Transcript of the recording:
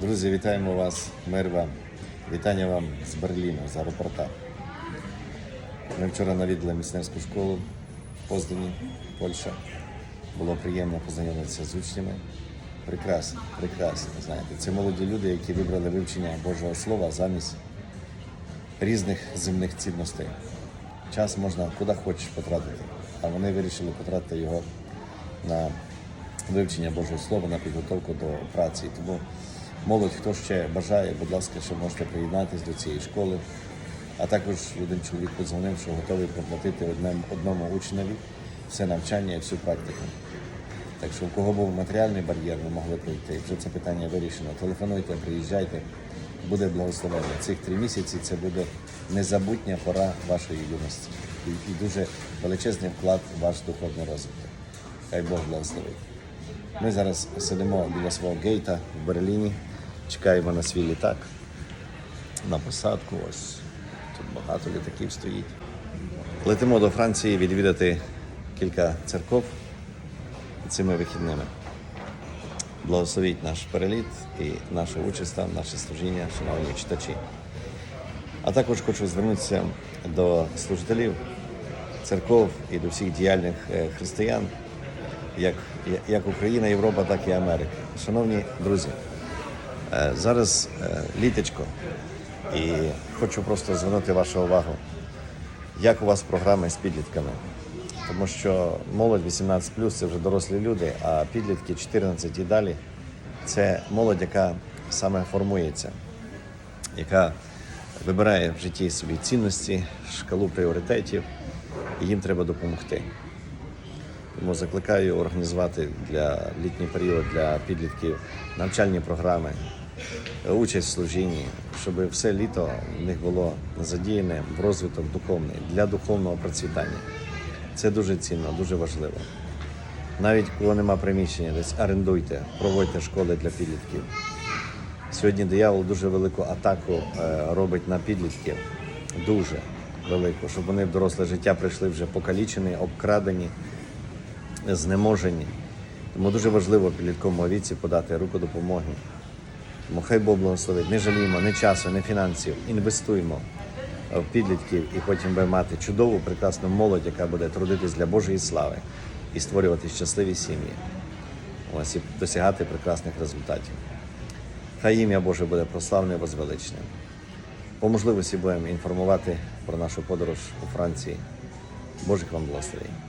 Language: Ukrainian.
Друзі, вітаємо вас, мир вам. Вітання вам з Берліну, з аеропорта. Ми вчора навідали місцевську школу в Поздані, Польща. Було приємно познайомитися з учнями. Прекрасно, прекрасно. Знаєте, це молоді люди, які вибрали вивчення Божого Слова замість різних земних цінностей. Час можна куди хочеш потратити, а вони вирішили потратити його на вивчення Божого Слова, на підготовку до праці. Тому молодь, хто ще бажає, будь ласка, ще можете приєднатися до цієї школи. А також один чоловік подзвонив, що готовий проплатити одному, учневі все навчання і всю практику. Так що, у кого був матеріальний бар'єр, ви могли пройти. Вже це питання вирішено. Телефонуйте, приїжджайте, буде благословення. Цих три місяці це буде незабутня пора вашої юності і, і дуже величезний вклад в ваш духовний розвиток. Хай Бог благословить. Ми зараз сидимо біля свого гейта в Берліні, чекаємо на свій літак, на посадку. Ось тут багато літаків стоїть. Летимо до Франції відвідати кілька церков цими вихідними. Благословіть наш переліт і нашу участь там, наше служіння, шановні читачі. А також хочу звернутися до служителів церков і до всіх діяльних е, християн, як, як Україна, Європа, так і Америка. Шановні друзі, зараз е, літочко, і хочу просто звернути вашу увагу, як у вас програми з підлітками. Тому що молодь 18 це вже дорослі люди, а підлітки 14 і далі це молодь, яка саме формується, яка вибирає в житті собі цінності, шкалу пріоритетів, і їм треба допомогти. Тому закликаю організувати для літній період для підлітків навчальні програми, участь в служінні, щоб все літо в них було задіяне в розвиток духовний для духовного процвітання. Це дуже цінно, дуже важливо. Навіть коли нема приміщення, десь орендуйте, проводьте школи для підлітків. Сьогодні диявол дуже велику атаку е, робить на підлітків, дуже велику, щоб вони в доросле життя прийшли вже покалічені, обкрадені, знеможені. Тому дуже важливо підлітковому віці подати руку допомоги. Тому хай Бог благословить. Не жаліємо ні часу, ні фінансів. Інвестуємо в підлітків і потім будемо мати чудову, прекрасну молодь, яка буде трудитись для Божої слави і створювати щасливі сім'ї. Ось і досягати прекрасних результатів. Хай ім'я Боже буде прославне і возвеличне. По можливості будемо інформувати про нашу подорож у Франції. Божих вам благословень.